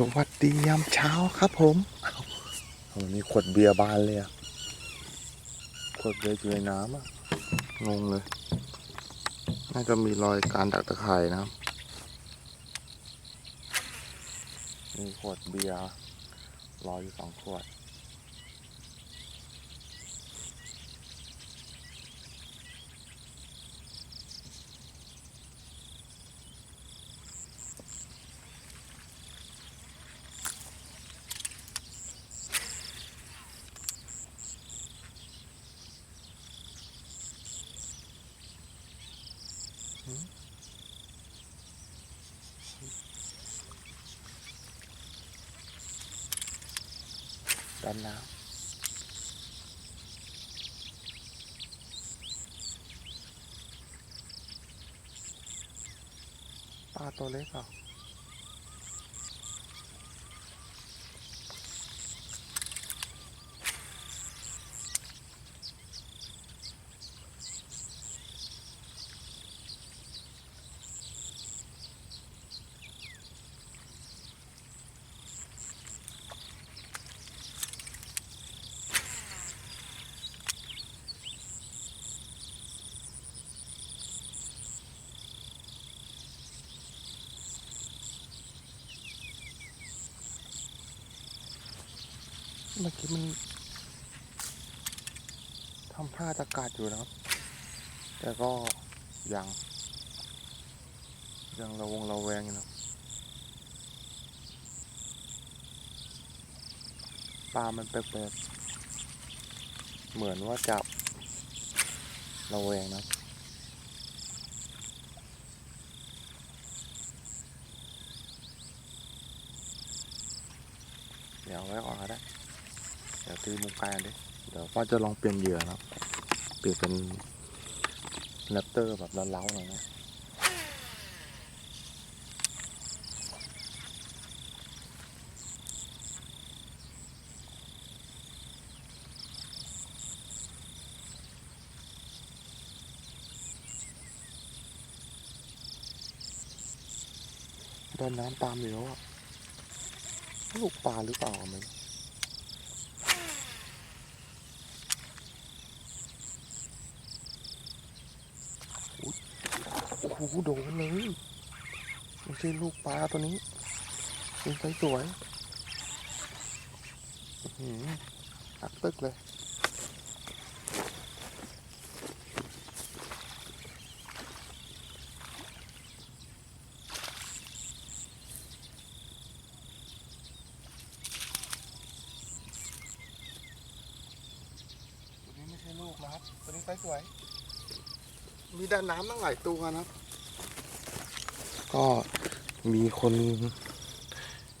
สวัสดียามเช้าครับผมววันนี้ขวดเบียร์บานเลยอะขวดเบียร์อยู่ในน้ำอะงงเลย น่าจะมีรอยการดักตะไคร่นะครับมีขวดเบียร์รออยู่สองขวด ด้านน้ำปลาตัวเล็กอะ เมื่อกี้มันทำท่าจะกัดอยู่นะครับ แต่ก็ยัง ยังระวงระแวงอยู่นะปลามันแปลกๆเหมือนว่าจับระแวงนะเดี๋ยวเอาไว้ก่อนก็ได้ เดี๋ยวตีมุมไกลกันดิเดี๋ยวว่าจะลองเปลี่ยนเหยื่อนะครับเปลี่ยนเป็นแรปเตอร์แบบเล้าๆหน่อยนะด้านน้ำตามอยู่แล้วอะลูกปลาหรือเปล่ามันอุ๊ย โอ้โดนเลยไม่ใช่ลูกปลาตัวนี้เป็นไซสวยหือักตึกเลยตัวนี้ไม่ใช่ลูกนะครับ ตัวนี้ไซส์สวย มีด้านน้ำตั้งหลายตัวนะครับ ก็มีคน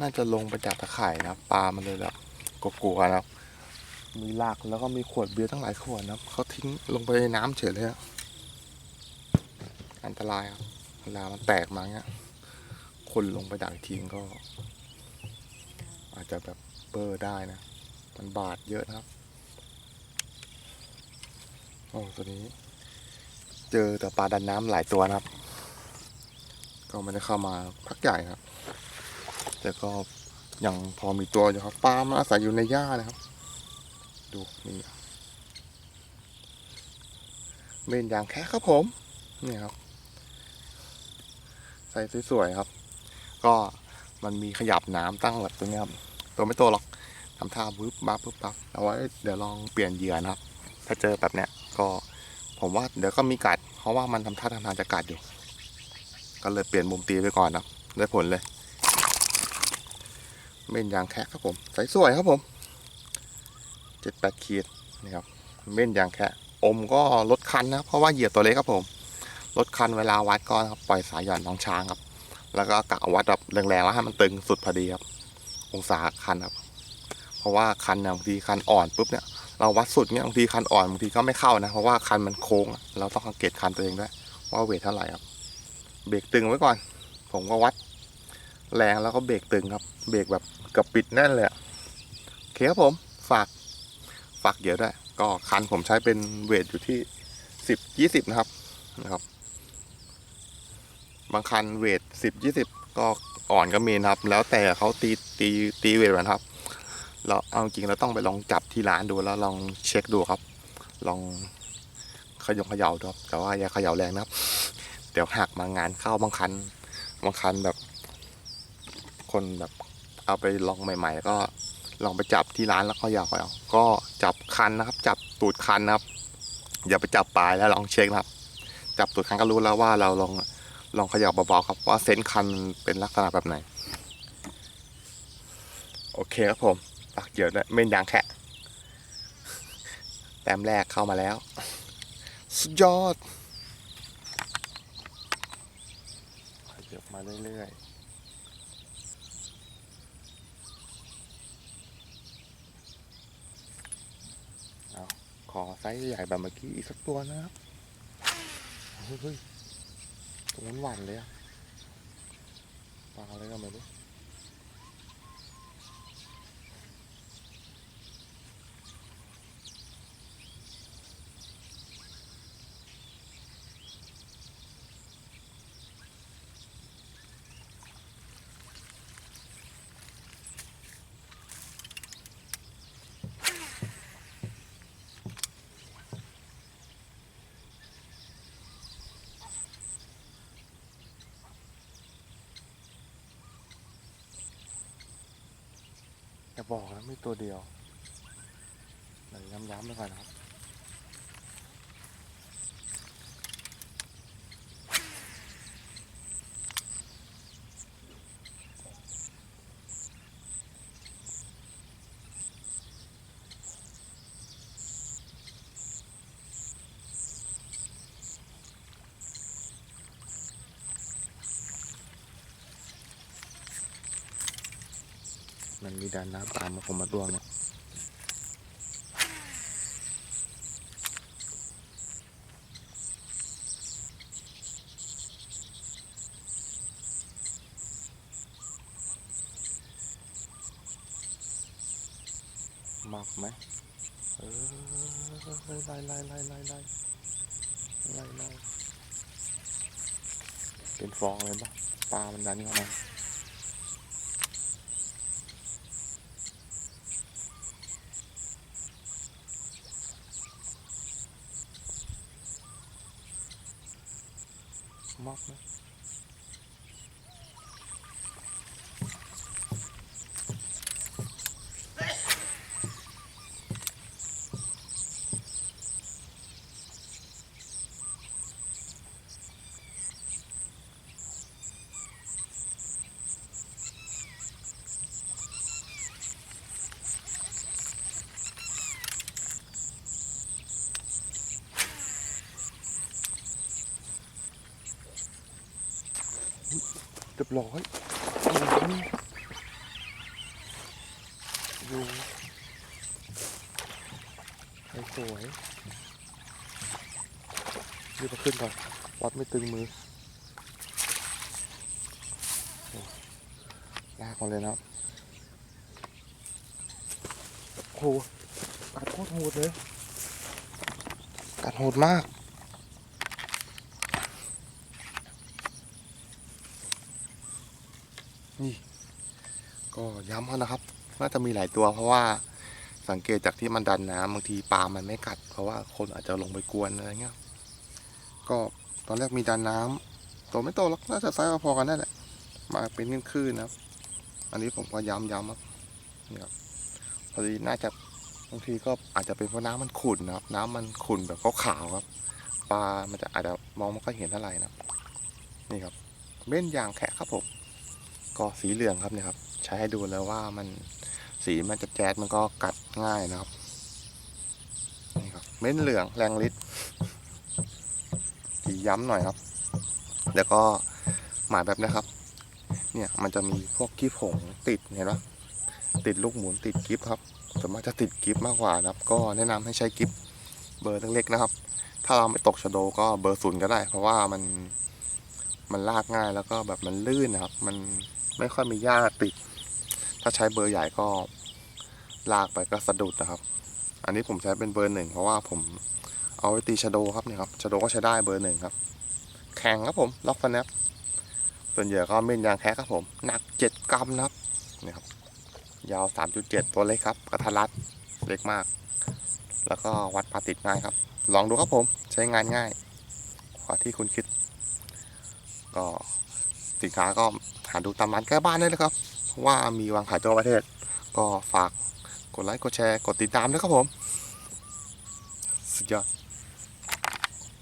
น่าจะลงไปจับตะข่ายนะปลามันเลยแบบกลัวๆนะครับ มีลากแล้วก็มีขวดเบียร์ตั้งหลายขวดนะครับเขาทิ้งลงไปในน้ำเฉยเลยอันตรายครับเวลามันแตกมาเงี้ย คนลงไปดักอีกทีก็ อาจจะแบบเบอร์ได้นะ มันบาดเยอะนะครับโอ้ตัวนี้ เจอแต่ปลาดันน้ำหลายตัวนะครับ ก็ไม่ได้เข้ามาพักใหญ่ครับ แต่ก็ยังพอมีตัวอยู่ครับปลามันอาศัยอยู่ในหญ้านะครับ ดูนี่เม่นยางแค่ครับผมนี่ครับ ใส่สวยๆครับ ก็มันมีขยับน้ำตั้งแบบตัวเนี้ยครับ ตัวไม่โตหรอกทำท่าบึ๊บบับบึ๊บบับเอาไว้เดี๋ยวลองเปลี่ยนเหยื่อนะครับ ถ้าเจอแบบเนี้ยก็ผมว่าเดี๋ยวก็มีกัด เพราะว่ามันทำท่าทางทางจะกัดอยู่ ก็เลยเปลี่ยนมุมตีไปก่อนนะครับได้ผลเลย เม่นยางแคะครับผมใสสวยครับผมเจ็ดแปดขีดนี่ครับเม่นยางแคะอมก็ลดคันนะเพราะว่าเหยื่อตัวเล็กครับผมลดคันเวลาวัดก็ครับปล่อยสายหย่อนน้องช้างครับ แล้วก็กะวัดแบบแรงๆแล้วให้มันตึงสุดพอดีครับ องศาคันครับ เพราะว่าคันเนี่ยบางทีคันอ่อนปุ๊บเนี่ยเราวัดสุดเนี่ยบางทีคันอ่อนบางทีก็ไม่เข้านะ เพราะว่าคันมันโค้ง เราต้องสังเกตคันตัวเองด้วยว่าเวทเท่าไหร่ครับ เบรกตึงไว้ก่อน ผมก็วัด แรงแล้วก็เบรกตึงครับ เบรกแบบกับปิดแน่นเลยโอเคครับผมฝากฝากเดี๋ยวด้วยก็คันผมใช้เป็นเวทอยู่ที่สิบยี่สิบนะครับนะครับ บางคันเวทสิบยี่สิบก็อ่อนก็มีนะครับ แล้วแต่เขาตีตีตีเวทมันครับ เราเอาจริงเราต้องไปลองจับที่ร้านดูแล้วลองเช็คดูครับ ลองขยงขย่าดูครับแต่ว่าอย่าขย่าแรงนะครับ เดี๋ยวหักมางานเข้าบางคันบางคันแบบ คนแบบเอาไปลองใหม่ ๆ ก็ลองไปจับที่ร้านแล้วเขย่าเขย่าก็จับคันนะครับ จับตูดคันนะครับ อย่าไปจับปลายแล้วลองเช็คนะครับ จับตูดคันก็รู้แล้วว่าเราลองลองขย่าเบาๆครับว่าเซนคันเป็นลักษณะแบบไหน โอเคครับผมปักเหยื่อด้วยเม่นยางแคะแต้มแรกเข้ามาแล้ว สุดยอดขยับมา เรื่อยๆเอาขอไซส์ใหญ่แบบเมื่อกี้อีกสักตัวนะครับเฮ้ยเฮ้ยตรงนั้นหวานเลยอะปลาอะไรก็ไม่รู้ อย่าบอกนะไม่ตัวเดียวไหนย้ำๆไปก่อนนะครับ มีดันน้ำตามมาผมมาตัวเนี่ยมากไหมเออไล่ไล่ไล่ไล่ไล่ไล่ไล่เป็นฟองเลยปะปลามันดันเข้ามา ม กนะเรียบร้อยอยู่ให้สวยรีบมาขึ้นก่อนวัดไม่ตึงมือลากมาเลยนะครับโหกัดโคตรโหดเลยกัดโหดมาก นี่ก็ย้ำเขานะครับ น่าจะมีหลายตัวเพราะว่าสังเกตจากที่มันดันน้ำบางทีปลามันไม่กัด เพราะว่าคนอาจจะลงไปกวนอะไรเงี้ย ก็ตอนแรกมีดันน้ำตัวไม่โตหรอกน่าจะไซส์พอๆกันนั่นแหละมาเป็นคลื่นๆนะครับ อันนี้ผมก็ย้ำย้ำครับนี่ครับพอดีน่าจะบางทีก็อาจจะเป็นเพราะน้ำมันขุ่นนะครับ น้ำมันขุ่นแบบขาวๆครับปลามันจะอาจจะมองไม่ค่อยเห็นเท่าไหร่นะนี่ครับเม่นยางแขะครับผม ก็สีเหลืองครับเนี่ยครับ ใช้ให้ดูแล้วว่ามันสีมันจะแจ๊ดมันก็กัดง่ายนะครับนี่ครับเม้นเหลืองแรงฤทธิ์สีย้ำหน่อยครับ แล้วก็หมายแบบนี้ครับ เนี่ยมันจะมีพวกกิ๊บผงติดเห็นปะติดลูกหมุนติดกิ๊บครับส่วนมากจะติดกิ๊บมากกว่านะครับ ก็แนะนำให้ใช้กิ๊บเบอร์เล็กๆนะครับ ถ้าเราไม่ตกชะโดก็เบอร์ศูนย์ก็ได้ เพราะว่ามันมันลากง่ายแล้วก็แบบมันลื่นนะครับ มัน ไม่ค่อยมีหญ้าติด ถ้าใช้เบอร์ใหญ่ก็ลากไปก็สะดุดนะครับ อันนี้ผมใช้เป็นเบอร์หนึ่งเพราะว่าผมเอาไว้ตีชะโดครับเนี่ยครับชะโดก็ใช้ได้เบอร์หนึ่งครับ แข็งครับผม ล็อกฟันแนปส่วนเหยื่อก็เม่นยางแคะครับผม หนัก7กรัมนะครับนี่ครับ ยาว3.7ตัวเล็กครับ กระทัดรัดเล็กมาก แล้วก็วัดปลาติดง่ายครับ ลองดูครับผม ใช้งานง่ายกว่าที่คุณคิด ก็สินค้าก็ หาดูตามร้านใกล้บ้านได้เลยครับ ว่ามีวางขายทั่วประเทศ ก็ฝากกดไลค์กดแชร์กดติดตามด้วยครับผม สุดยอด